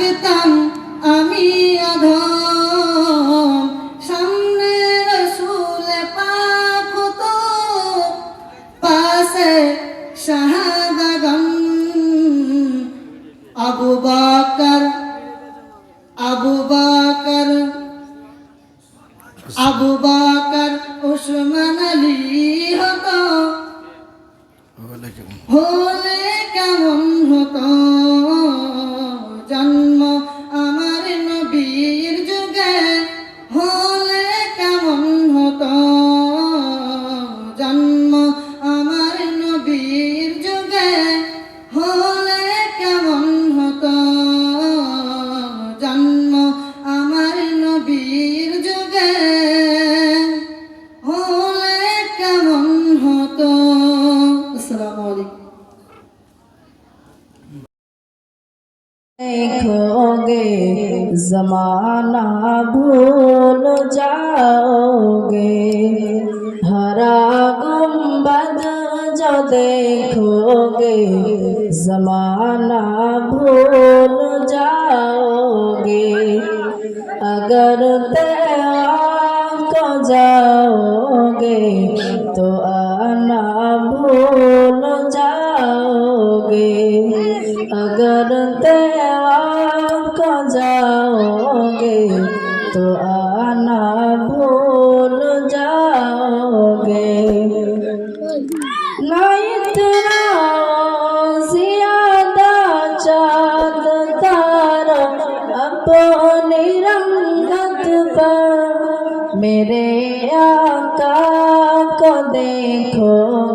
থাকতাম আমি আধা करते आ जाओगे तो आना भूल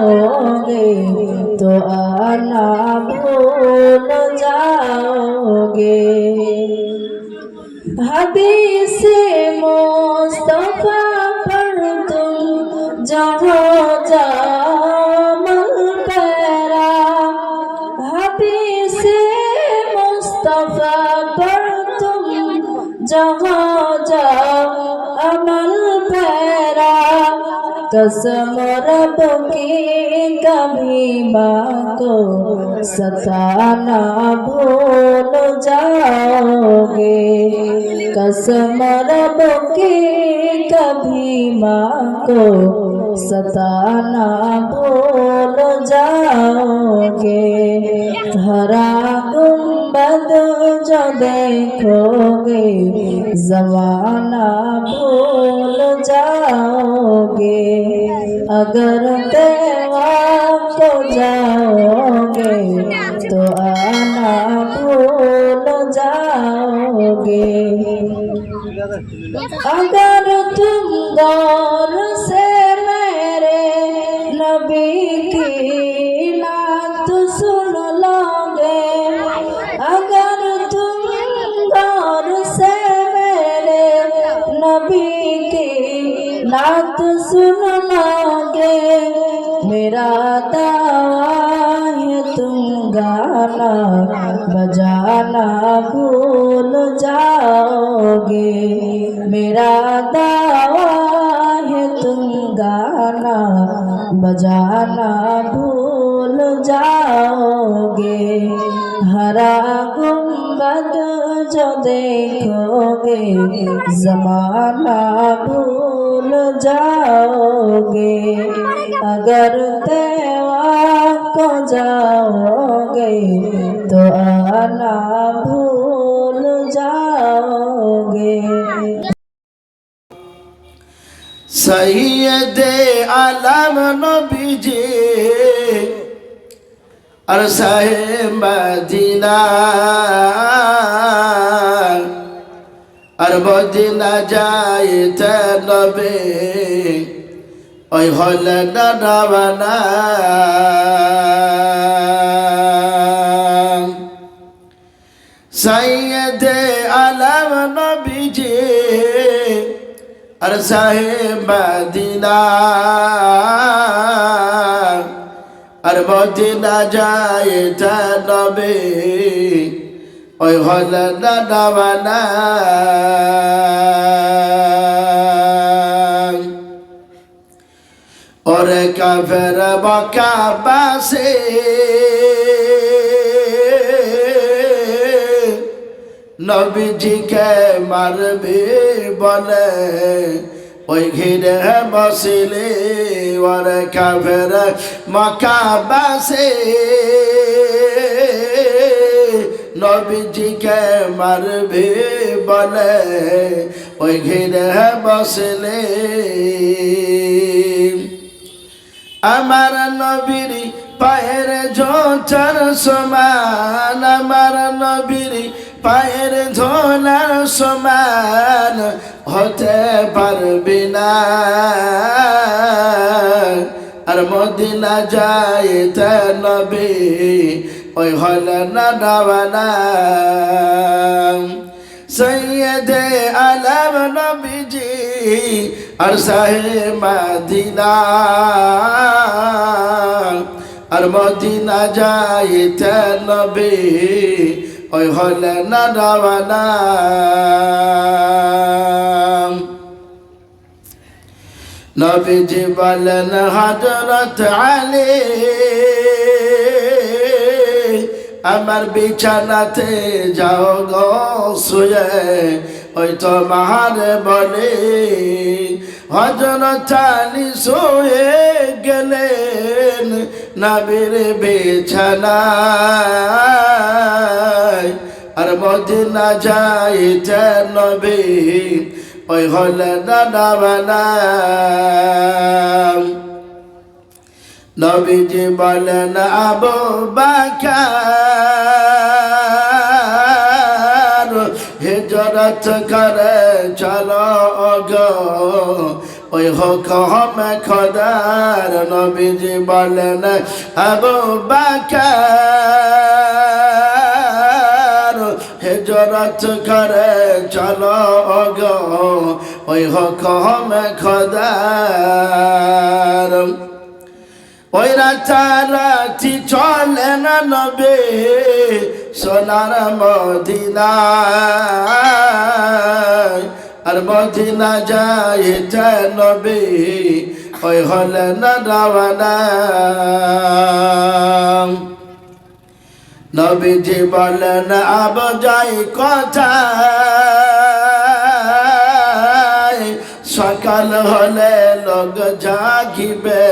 जाओगे तो आना भूल जाओगे हदीस मोस्तफा पर तुम जहाँ जाओ कसम रब की कभी माँ को सताना भूल जाओगे कसम रब की कभी माँ को सताना भूल जाओगे हरा गुम्बद जो देखोगे जमाना भूल अगर तेवा को जाओगे तो आना भूल जाओगे अगर नात सुन लोगे, मेरा दावा है तुम गाना, बजाना भूल जाओगे। मेरा दावा है तुम गाना, बजाना भूल जाओगे। हरा गुंबद जो देखोगे, जमाना जाओगे अगर तेवा को जाओगे तो आना भूल जाओगे सैयद आलम नबी जी और साहेब मदीना আর মদিনা যাইতে নবে, ওই হলে সৈয়দে আলম নবীজি আর সাহেব মদিনা। আর মদিনা যায় তা নবে ওই হল দাদাবানা ওরে কাফের বকা বাসে। নবীজিকে মারবে বলে, ওই ঘিরে বসিলে ওর কাফের মকাবাসে নবীজিকে মারবে বলে, ওই ঘিরে বসলে। আমার নবীর পায়ের ঝোঁচার সমান, আমার নবীর পায়ের ঝোলার সমান হতে পারবি না। আর মদিনা যায় নবী ওই হল না ডাবানা সৈয়দে আলম নবীজি আর সাহে মাদিনা। আর মদিনা যাইতে নবী, ওই হলে নবীজি বলেন হজরত আলী আমার বিছানাতে যাও গো শুয়ে, ওই তো মাহারে বলে হজরত আলী শুয়ে গেলেন নবীর বিছানায়। আর মদিনা যাইতে নবী, ওই হলে দাদা বানা। নবীজি বলেন, আবু বাকার হিজরত করে, চলো গো ওই হোক হমে খদার নবীজি বলেন, আবু বাকার, হেজরত করে, চলো গো ওই হকমে খদার। ওই রাতারাতি চলে না নবে সোনার মদিনায়, আর মদিনা যায় নবে, ওই হলে না রাওয়ানা নবীজি বলেন, আব যাই কথা সকাল হলে লোক জাগিবে।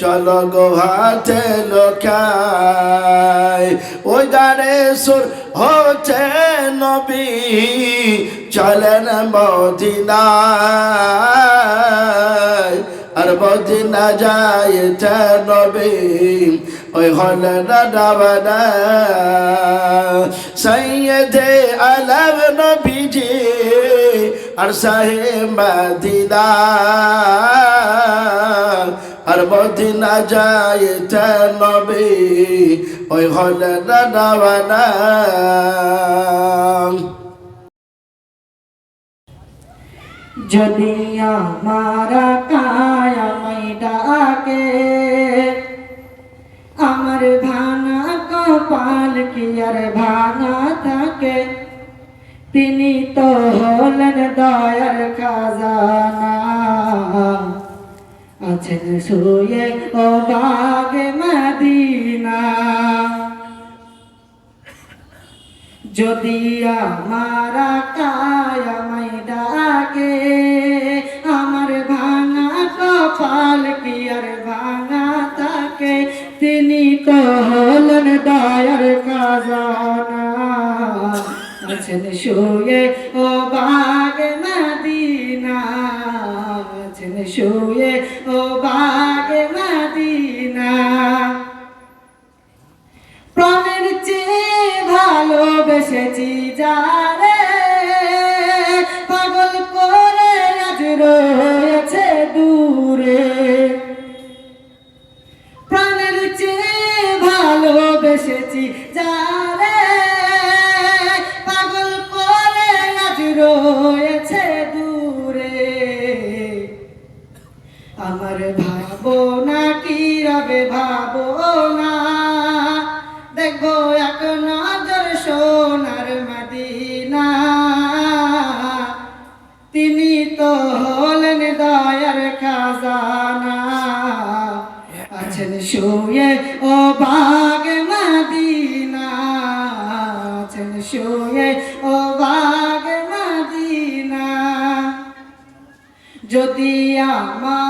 চল গো হাতে লোকায় ওই দাঁড়ে সুর হচ্ছে নবী। চলেন মদিনায়। আর মদিনা যায় নবী। ওই হলে ডাবানা সৈয়দে আলম নবীজি। আর সাহে মদিনা, আর মদিনা যায় নবী, ওই হলে ডাবানা যদি আমার কায়ামাই ডাকে, আমার ভাঙা কপাল কি আর ভাঙা থাকে? তিনি তো দয়ার খাজানা। আছেন শুয়ে, ও বাগে মদিনা। যদি আমার কায়ামাই ডাকে, আমার ভাঙা কপাল কি আর ভাঙা থাকে তিনি তো হলেন দয়ার খাজানা। আছেন শুয়ে, ও বাগ শুয়ে কি রবে ভাবো না দেখব এক নজর সোনার মদিনা। তিনি তো হলেন দয়ার খাজানা। আছেন শুয়ে ও বাগ মদিনা। আছেন শুয়ে ও বাগ মদিনা। যদি আমার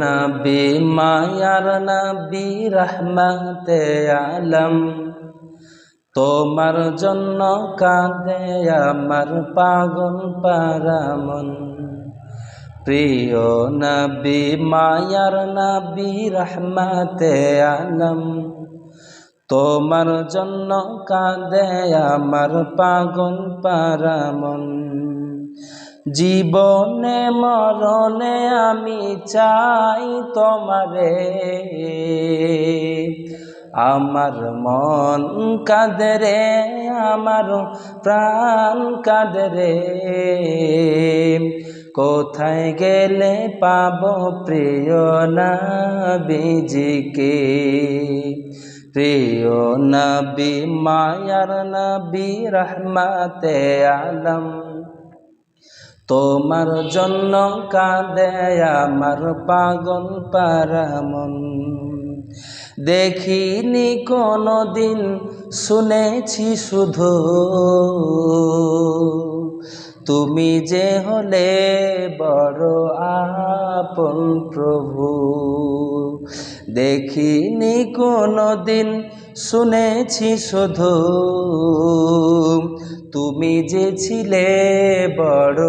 নবী, মায়ার নবী, রহমতে আলম। তোমার জন্য কাঁদে আমার পাগল পারামন। প্রিয় নবী, মায়ার নবী, রহমতে আলম। তোমার জন্য কাঁদে আমার পাগল পারামন। জীবনে মরণে আমি চাই তোমারে। আমার মন কাঁদরে আমার প্রাণ কাঁদরে কোথায় গেলে পাব প্রিয় না বিজিকে প্রিয় নবী, মায়ার নবী, রহমতে আলম। তোমার জন্য কাঁদে আমার পাগল পারামন। দেখিনি কোনো দিন শুনেছি শুধু। তুমি যে হলে বড় আপন প্রভু। দেখিনি কোনো দিন শুনেছি শুধু। তুমি যে ছিলে বড়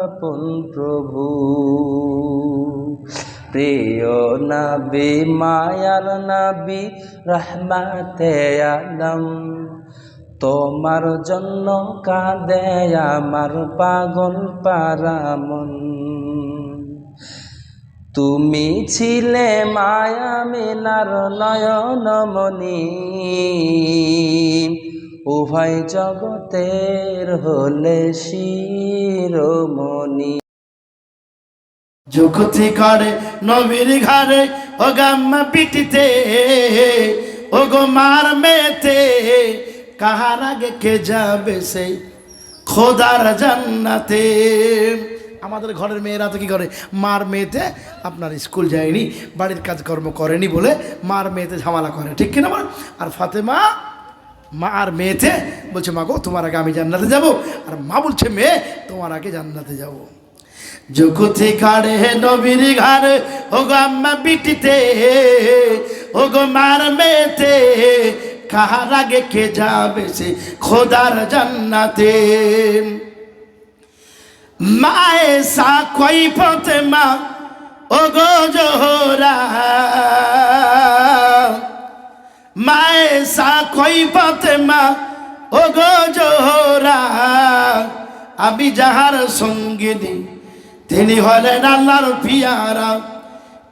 আপন প্রভু, প্রিয় নবী, মায়ার নবী, রহমাতে আলম, তোমার জন্য কাঁদে আমার পাগল পারামন। তুমি ছিলে মায়া মিনার নয়নমণি উভয় জগতের হলে শিরোমণি। যুগতি করে নবীর ঘরে, ও গাম্মা পিটিতে, ও গো মার মেতে, কাহার আগে কে যাবে সেই খোদার জান্নাতে? আমাদের ঘরের মেয়েরা তো কি করে? মার মেয়েতে আপনার স্কুল যায়নি, বাড়ির কাজকর্ম করেনি বলে মার মেয়েতে ঝামেলা করে, ঠিক কিনা আর ফাতেমা মা আর মেয়েতে বলছে, মা গো, তোমার আগে আমি জান্নাতে যাব। আর মা বলছে, মেয়ে, তোমার আগে জান্নাতে যাব। জগতে কাড়ে নবীর ঘরে ও গো আম্মা বিটিতে ও গো মার মেতে কাহার আগে কে যাবে সে খোদার জান্নাতে? মায়ে সা কই পথে মা ও গো জোহরা মায়ে কই পথে মা? ও গো জোহরা, আমি যাহার সঙ্গিনী, তিনি হলেন আল্লাহর পিয়ারা।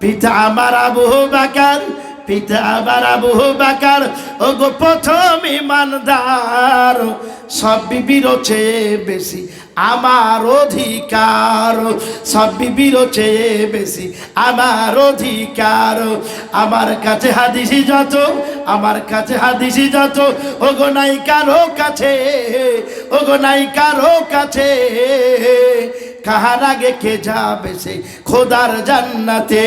পিতা আমার আবু বাকার পিতা আমার আবু বাকার ও গো প্রথম ইমানদার। সব বিবির বেশি আমার অধিকার। সব বিবির বেশি আমার অধিকার। আমার কাছে হাদিসি যত, আমার কাছে হাদিসি যত ও গো নাই কারও কাছে ও গো নাই কারও কাছে। কাহার আগে কে যাবে সে? খোদার জান্নাতে।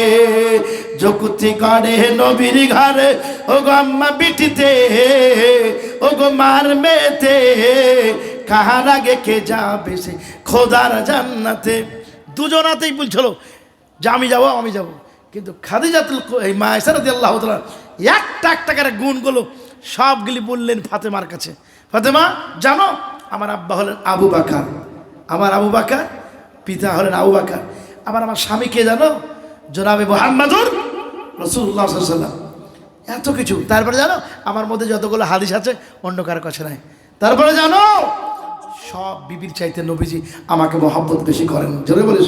যকুতি করে নবীর ঘরে ও গো আম্মা বিটিতে ও গো মার মেতে কাহার আগে কে যাবে সে? খোদার জান্নাতে। দুজনাতেই বলছিল যে, আমি যাব, আমি যাব। কিন্তু খাদিজাতুল কু- এই মা ইসারাদি আল্লাহ তাআলা একটা একটা করে গুণগুলো সবগুলি বললেন ফাতেমার কাছে, ফাতেমা, জানো, আমার আব্বা হলেন আবু বাকার। আমার আবু বাকার, পিতা হলেন আবু বাকার। আবার আমার স্বামী কে জানো? জনাবে মোহাম্মদুর রসুল্লাহ সাল্লাম এত কিছু। তারপরে জানো, আমার মধ্যে যতগুলো হাদিস আছে, অন্য কারও কাছে নাই। তারপরে জানো, সব বিবির চাইতে নবীজি আমাকে মহব্বত বেশি করেন। জোরে বলে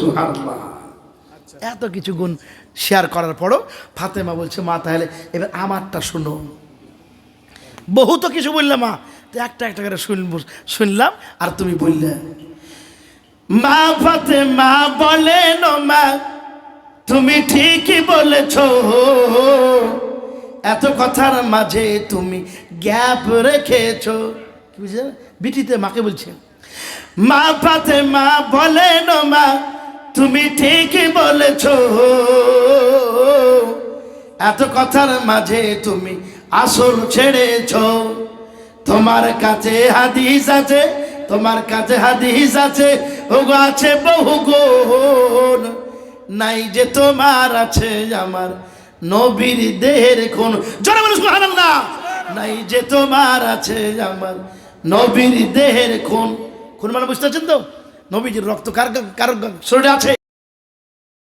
এত কিছু গুণ শেয়ার করার পরও ফাতেমা বলছে, মা, তাহলে এবার আমারটা শুনো। বহু তো কিছু বললে, মা, তো একটা একটা করে শুনব শুনলাম আর তুমি বললে। মা, ফাতেমা বলেন মা তুমি ঠিকই বলেছ। এত কথার মাঝে তুমি গ্যাপ রেখেছ। বুঝলে? বিটিতে মাকে বলছে, মা পাতে মা বলেন মা, তুমি ঠিকই বলেছ। এত কথার মাঝে তুমি আসল ছেড়েছ। তোমার কাছে হাদিস আছে, তোমার কাছে হাদিস আছে, ওগো আছে বহু গুণ নাই যে তোমার আছে আমার নবীর দেহের কোন জোরে সুবহানাল্লাহ। নাই যে তোমার আছে আমার নবীর দেহের কোন কোন মানে বুঝতে পারছেন তো? নবীজির রক্ত কার কার শরীরে আছে?